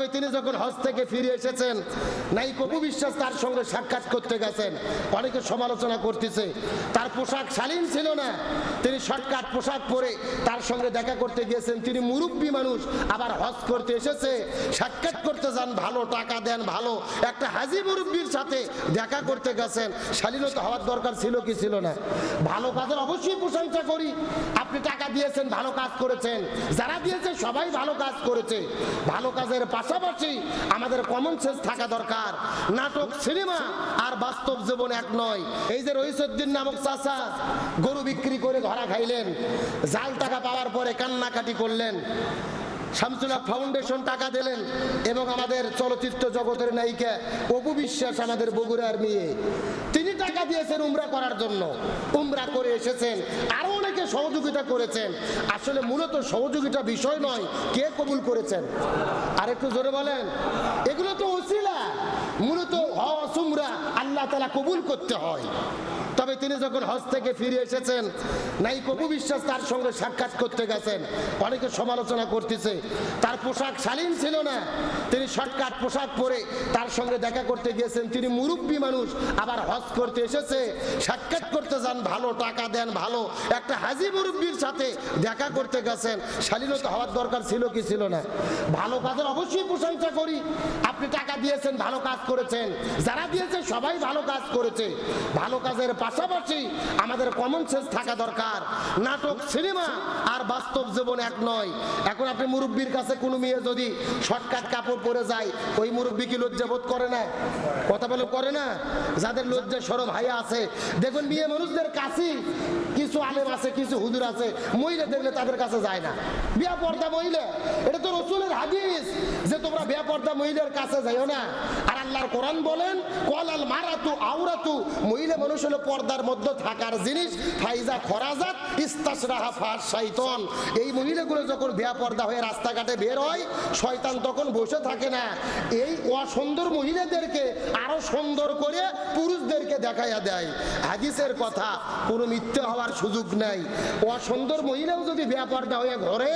তবে তিনি যখন হজ থেকে ফিরে এসেছেন, নাই কপু বিশ্বাস তার সঙ্গে সাক্ষাৎ করতে গেছেন। অনেকে সমালোচনা করতেছে, তার পোশাক শালীন ছিল না। তিনি শর্টকাট পোশাক পরে তার সঙ্গে দেখা করতে গিয়েছেন। তিনি মুরব্বী মানুষ, আবার হজ করতে এসেছে, সাক্ষাৎ করতে যান, ভালো টাকা দেন, ভালো একটা হাজি মুরব্বীর সাথে দেখা করতে গেছেন। শালীনতা হওয়ার দরকার ছিল কি ছিল না? ভালো কাজের অবশ্যই প্রশংসা করি। আপনি টাকা দিয়েছেন, ভালো কাজ করেছেন। যারা দিয়েছে, সবাই ভালো কাজ করেছে। ভালো কাজের পাশাপাশি আমাদের কমন সেন্স থাকা দরকার। নাটক, সিনেমা আর বাস্তব জীবন এক নয়। এই যে রহিসুদ্দিন নামক চাষা গরু বিক্রি করে ধরা খাইলেন, জাল টাকা পাওয়ার পরে কান্নাকাটি করলেন শামসুল্লাহ ফাউন্ডেশন টাকা দিলেন এবং আমাদের চলচ্চিত্র জগতের নায়িকা অপু বিশ্বাস, আমাদের বগুড়ার মেয়ে। তিনি টাকা দিয়েছেন উমরা করার জন্য। উমরা করে এসেছেন। আরও অনেকে সহযোগিতা করেছেন। আসলে মূলত সহযোগিতা বিষয় নয়, কে কবুল করেছেন? আর একটু জোরে বলেন। এগুলো তো ওসিলা। মূলত হজ, উমরা আল্লাহ তালা কবুল করতে হয়। তবে তিনি যখন হজ থেকে ফিরে এসেছেন, নাই কপু বিশ্বাস তার সঙ্গে সাক্ষাৎ করতে গেছেন। অনেকে সমালোচনা করতেছে, তার পোশাক শালীন ছিল না। তিনি শর্টকাট পোশাক পরে তার সঙ্গে দেখা করতে গিয়েছেন। তিনি মুরব্বী মানুষ, আবার হজ করতে এসেছে, সাক্ষাৎ করতে যান, ভালো টাকা দেন, ভালো। একটা হাজি মুরব্বীর সাথে দেখা করতে গেছেন, শালীনতা হওয়ার দরকার ছিল কি ছিল না? ভালো কাজের অবশ্যই প্রশংসা করি। আপনি টাকা দিয়েছেন, ভালো কাজ করেছেন। যারা দিয়েছে, সবাই ভালো কাজ করেছে। ভালো কাজের পাশাপাশি আমাদের কমন সেন্স থাকা দরকার। নাটক, সিনেমা আর বাস্তব জীবন এক নয়। এখন আপনি মুরব্বীর কাছে কোনো মেয়ে যদি শর্টকাট কাপড় পরে যায়, ওই মুরব্বী কি লজ্জা বোধ করে না? কথা বলে করে না? যাদের লজ্জা সরব ভাইয়া আছে, দেখুন মেয়ে মানুষদের কাছে কিছু আলেম আছে, কিছু হুজুর আছে, মহিলা দেখলে তাদের কাছে যায় না। বিয়া পর্দা মহিলা, এটা তো রসুলের হাদিস যে তোমরা বিয়া পর্দা মহিলার কাছে যাইও না। আর আল্লাহর কোরআন বলেন কল আল মারাতু আউরাতু মহিলা মানুষ হলো পর্দার মধ্যে থাকার জিনিস। ফাইজা খরাজাত ইস্তাসরাহা ফাস শয়তান এই মহিলাগুলো যখন বিয়া পর্দা হয়ে রাস্তাঘাটে বের হয়, শয়তান তখন বসে থাকে না। এই অসুন্দর মহিলাদেরকে আরও সুন্দর করে পুরুষদেরকে দেখাইয়া দেয়। হাদিসের কথা কোনো মিথ্যে হওয়ার সুযোগ নাই। অসুন্দর মহিলাও যদি ব্যাপারটা হয়ে ঘরে,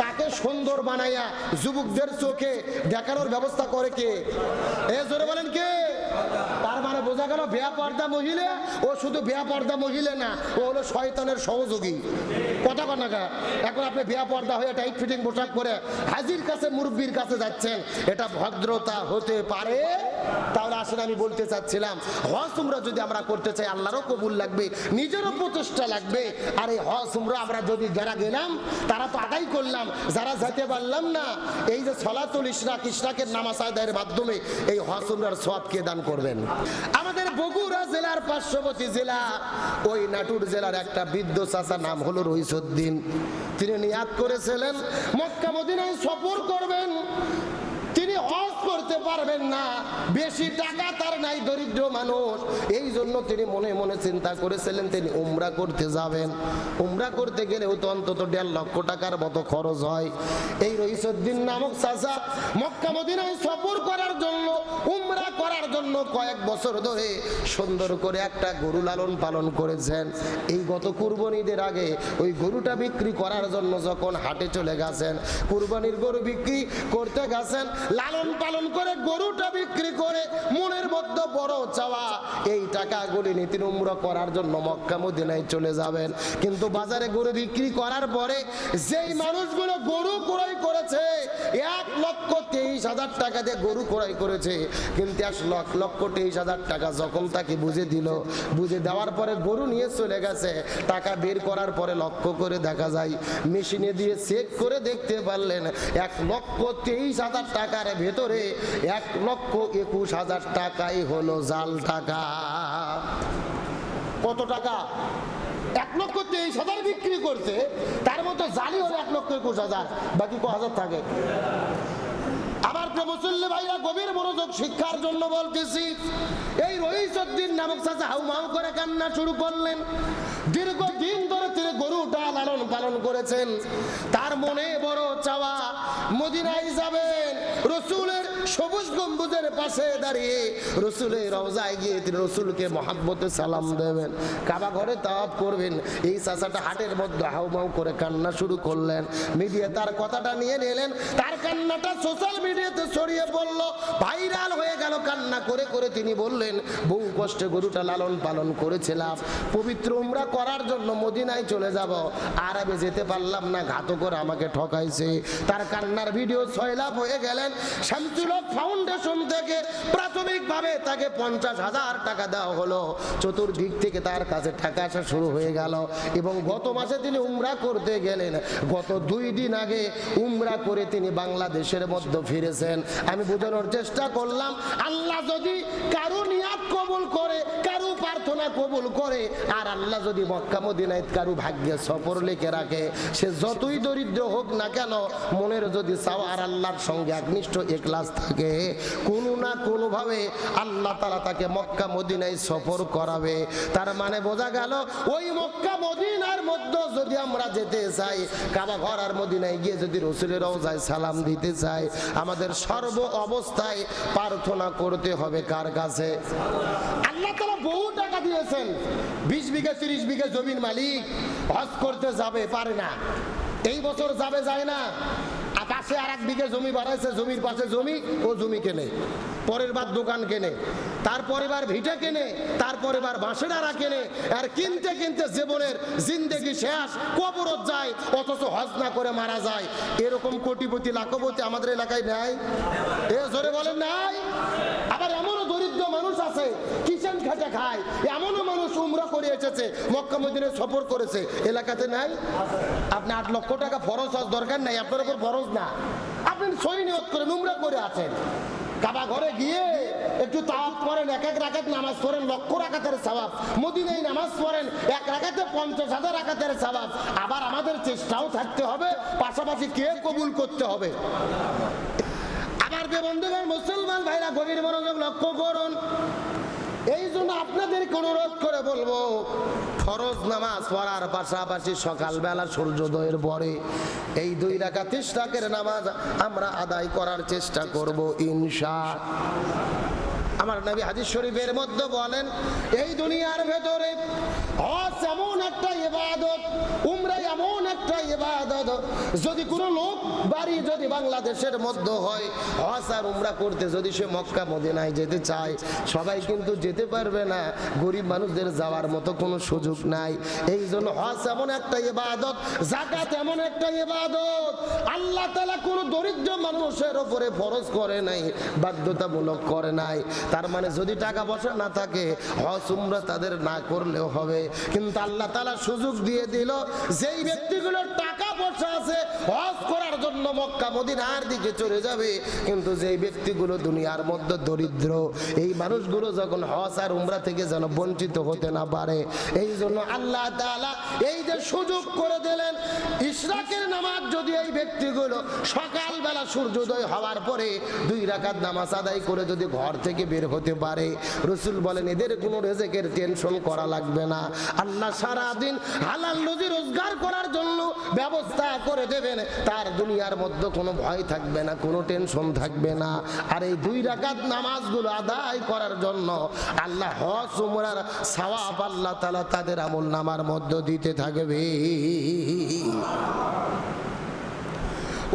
তাকে সুন্দর বানাইয়া যুবকদের চোখে দেখানোর ব্যবস্থা করে কে? এ জোরে বলেন কে? বোঝা গেল বেয়া পর্দা মহিলা, ও শুধু বেয়া পর্দা মহিলা না, ও হলো শয়তানের সহযোগী। কথা কনা কা? এখন আপনি বেয়া পর্দা হয়ে টাইট ফিটিং পোশাক পরে হাজির কাছে মুরব্বীর কাছে যাচ্ছেন, এটা ভদ্রতা হতে পারে? তাহলে আসলে আমি বলতে চাচ্ছিলাম, হজ উমরা যদি আমরা করতে চাই, আল্লাহরও কবুল লাগবে, নিজেরও প্রচেষ্টা লাগবে। আর এই হজ উমরা আমরা যদি যারা গেলাম, তারা তো আদায় করলাম, যারা যেতে পারলাম না, এই যে সলাতুল ইশরাক ইশরাকের নামাজ আদায়ের মাধ্যমে এই হজ উমরার সবকে দান করবেন। আমাদের বগুড়া জেলার পার্শ্ববর্তী জেলা। ওই নাটুর জেলার একটা বৃদ্ধ চাচা নাম হলো রহিসুদ্দিন তিনি নিয়াদ করেছিলেন, মক্কা মদিনায় সফর করবেন। করতে পারবেন না। বেশি টাকা তার নাই, দরিদ্র মানুষ। এই জন্য তিনি মনে মনে চিন্তা করেছিলেন, তিনি উমরা করতে যাবেন। উমরা করতে গেলেও তো অন্তত দেড় লক্ষ টাকার মতো খরচ হয়। এই রইসুদ্দিন নামক চাচা মক্কা মদিনায় সফর করার জন্য, উমরা করার জন্য কয়েক বছর ধরে সুন্দর করে একটা গরু লালন পালন করেছেন। এই গত কুরবানিদের আগে ওই গরুটা বিক্রি করার জন্য যখন হাটে চলে গেছেন, কুরবানির গরু বিক্রি করতে গেছেন, লালন পালন করে গরুটা বিক্রি করে মধ্যে বড় চাওয়া। এই টাকাগুলি নীতি উমরা করার জন্য মক্কা মদিনায় চলে যাবেন। কিন্তু বাজারে গরু বিক্রি করার পরে যেই মানুষগুলো গরু ক্রয় করেছে, এক লক্ষ তেইশ হাজার টাকা দিয়ে গরু ক্রয় করেছে। কিন্তু এক লক্ষ লক্ষ তেইশ হাজার টাকা যখন তাকে বুঝে দিল, বুঝে দেওয়ার পরে গরু নিয়ে চলে গেছে। টাকা বের করার পরে লক্ষ্য করে দেখা যায়, মেশিনে দিয়ে চেক করে দেখতে পারলেন, এক লক্ষ তেইশ হাজার টাকার ভেতরে এক লক্ষ একুশ হাজার টাকাই হলো জাল টাকা। কত টাকা? এক লক্ষ তেইশ হাজার বিক্রি করতে তার মতো জালি হলো এক লক্ষ একুশ হাজার। বাকি ক হাজার থাকে? গরুটা পালন করেছেন। তার মনে বড় চাওয়া, মদিনায় যাবেন রসুলের সবুজ গম্বুজের পাশে দাঁড়িয়ে রসুলের রওজায় গিয়ে তিনি রসুলকে মহাব্বতে সালাম দেবেন। কাবা ঘরে তাওয়াব করবেন। এই চাচাটা হাটের মধ্যে হাউমাউ করে কান্না শুরু করলেন। মিডিয়া তার কথাটা নিয়ে নিলেন। তার কান্নাটা সোশ্যাল মিডিয়াতে ছড়িয়ে পড়ল। ভাইরাল হয়ে গেল কান্না করে করে তিনি বললেন বহু কষ্টে গরুটা লালন পালন করেছিলাম। পবিত্র উমরা করার জন্য মদিনায় চলে যাব। আরবে যেতে পারলাম না, ঘাতকর আমাকে ঠকাইছে। তার কান্নার ভিডিও ছয় লাভ হয়ে গেলেন। শামসুলক ফাউন্ডেশন থেকে প্রাথমিকভাবে তাকে পঞ্চাশ হাজার টাকা দেওয়া হলো। চতুর্দিক থেকে তার কাছে টাকা আসা শুরু হয়ে গেল এবং গত মাসে তিনি উমরা করতে গেলেন। গত দুই দিন আগে উমরা করে তিনি বাংলাদেশের মধ্যে ফিরেছেন। আমি বোঝানোর চেষ্টা করলাম, আল্লাহ যদি কারও নিয়াত কবল করে, কারও প্রার্থনা কবুল করে, আর আল্লাহ যদি মক্কা মদিনায় কারও ভাগ্যে সফর লিখে রাখে, সে যতই দরিদ্র হোক না কেন, মনের যদি চাও আর আল্লাহর সঙ্গে একনিষ্ঠ একলাস থাকে, কোনো না কোনোভাবে আল্লাহ তালা তাকে মক্কা মদিনায় সফর করাবে। তার মানে বোঝা গেল, ওই মক্কা মদিনার মধ্যে যদি আমরা যেতে চাই কাবা ঘর আর মদিনায় গিয়ে যদি রসুলের রওজায় সালাম দিতে চাই, আমাদের সর্ব অবস্থায় প্রার্থনা করতে হবে কার কাছে? আল্লাহ তালা বহু টাকা দিয়েছেন। বিশ বিঘা, তিরিশ বিঘা জমির মালিক হজ করতে যাবে, পারে না। এই বছর যাবে, যায় না। পাশে আর এক বিঘে জমি বাড়াইছে, জমির পাশে জমি, ও জমি কেনে। পরের বার দোকান কেনে। তারপরে বার ভিটে কেনে তারপরে বার বাঁশের আড়া কেনে। আর কিনতে কিনতে জীবনের জিন্দেগি শেষ, কবরত যায়, অথচ হজ না করে মারা যায়। এরকম কোটিপতি, লাখপতি আমাদের এলাকায় নাই? এ জোরে বলেন নাই? আবার এমনও দরিদ্র মানুষ আছে কিচেন খেটে খায়। এমনও মানুষ উমরা করে এসেছে, মক্কা মদিনে সফর করেছে। এলাকাতে নাই? আপনি আট লক্ষ টাকা ফরজ হওয়ার দরকার নাই, আপনার উপর ফরজ না। আপনি সই নিয়ত করে উমরা করে আছেন। কাবা ঘরে গিয়ে একটু তাওয়াব করেন, এক এক রাখাত নামাজ পড়েন, লক্ষ রাখাতের স্বভাব মদিনায় নামাজ পড়েন, এক রাখাতে পঞ্চাশ হাজার রাখাতের স্বভাব আবার আমাদের চেষ্টাও থাকতে হবে, পাশাপাশি কে কবুল করতে হবে? আমার যে বন্ধুগণ, মুসলমান ভাইরা, গভীর মনোযোগ লক্ষ্য করুন। এই জন্য আপনাদেরকে অনুরোধ করে বলব, ফরজ নামাজ পড়ার পাশাপাশি সকালবেলা সূর্যোদয়ের পরে এই দুই রাখা তিস্তাকের নামাজ আমরা আদায় করার চেষ্টা করব ইনশা। আমার নবী হাদিস শরীফের মধ্যে বলেন, এই দুনিয়ার ভেতরে হজ এমন একটা ইবাদত, উমরা এমন একটা ইবাদত। যদি কোনো লোক বাড়ি যদি বাংলাদেশের মধ্যে হয় হজ উমরা করতে যদি সে মক্কা, মদিনায় যেতে চায়, সবাই কিন্তু যেতে পারবে না। গরিব মানুষদের যাওয়ার মতো কোনো সুযোগ নাই। এই জন্য হজ এমন একটা ইবাদত জাকাত এমন একটা ইবাদত। আল্লাহ তাআলা কোনো দরিদ্র মানুষের ওপরে ফরজ করে নাই, বাধ্যতামূলক করে নাই। তার মানে যদি টাকা পয়সা না থাকে, হজ উমরা তাদের না করলেও হবে। কিন্তু আল্লাহ তাআলা সুযোগ দিয়ে দিল, যেই ব্যক্তিগুলোর টাকা পয়সা আছে হজ জন্য মক্কা মদিনার দিকে চলে যাবে। কিন্তু যেই ব্যক্তিগুলো দুনিয়ার মধ্যে দরিদ্র, এই মানুষগুলো যখন হস আর উমরা থেকে যেন বঞ্চিত হতে না পারে, এই জন্য আল্লাহ এই যে সুযোগ করে দিলেন, ইশরাকের নামাজ যদি এই ব্যক্তিগুলো সকালবেলা সূর্যোদয় হওয়ার পরে দুই রাকাত নামাজ আদায় করে যদি ঘর থেকে বের হতে পারে, রসুল বলেন, এদের কোনো রেজেকের টেনশন করা লাগবে না। আল্লাহ সারাদিন হালাল রুজি রোজগার করার জন্য ব্যবস্থা করে দেবেন, তার দুনিয়ার মধ্যে কোনো ভয় থাকবে না, কোনো টেনশন থাকবে না। আর এই দুই রাকাত নামাজগুলো আদায় করার জন্য আল্লাহ হজ, উমরার সওয়াব আল্লাহ তালা তাদের আমল নামার মধ্যে দিতে থাকবে।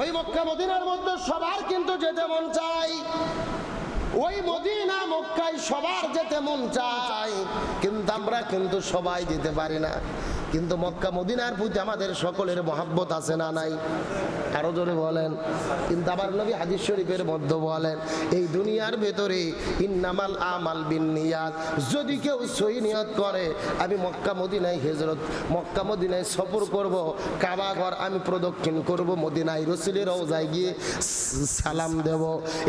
ওই মক্কা মদিনার মধ্যে সবার কিন্তু যেতে মন চাই ওই মদিনা মক্কায় সবার যেতে মন চাই কিন্তু আমরা কিন্তু সবাই যেতে পারি না। কিন্তু মক্কা মদিনার প্রতি আমাদের সকলের মহাব্বত আছে না নাই? আরও জোরে বলেন। কিন্তু আবার নবী হাদিস শরীফের মধ্যে বলেন, এই দুনিয়ার ভেতরে ইন্নামাল আমাল বিনিয়াত যদি কেউ সহি নিয়ত করে, আমি মক্কা মদিনায় হিজরত, মক্কা মদিনায় সফর করব, কাবা ঘর আমি প্রদক্ষিণ করব, মদিনায় রসুলের রওজায় গিয়ে সালাম দেব।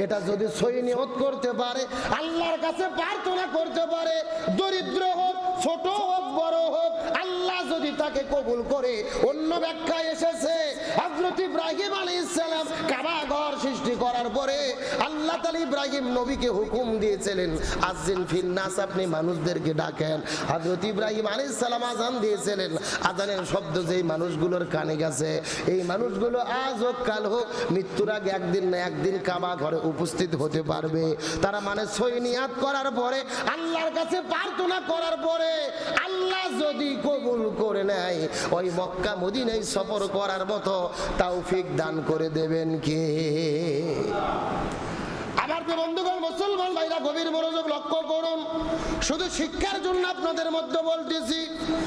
এটা যদি সহি নিয়ত করতে পারে, আল্লাহর কাছে প্রার্থনা করতে পারে, দরিদ্র হোক, ছোট হোক, বড় হোক যদি তাকে কবুল করে। অন্য ব্যাখ্যা এসেছে হযরত ইব্রাহিম কাবা ঘর সৃষ্টি করার পরে আল্লাহ ইব্রাহিম নবীকে হুকুম দিয়েছিলেন আপনি মানুষদেরকে ডাকেন। ইব্রাহিম দিয়েছিলেন। শব্দ যেই মানুষগুলোর কানে গেছে, এই মানুষগুলো আজ হোক, কাল হোক, মৃত্যুর আগে একদিন না একদিন কাবা ঘরে উপস্থিত হতে পারবে। তারা মানে সই নিয়াত করার পরে, আল্লাহর কাছে প্রার্থনা করার পরে আল্লাহ যদি কবুল করে নেয়, ওই মক্কা মদিনায় সফর করার মতো তৌফিক দান করে দেবেন কে? আমার গভীর মনোযোগ লক্ষ্য করুন। শুধু শিক্ষার জন্য আপনাদের মধ্যে বলতেছি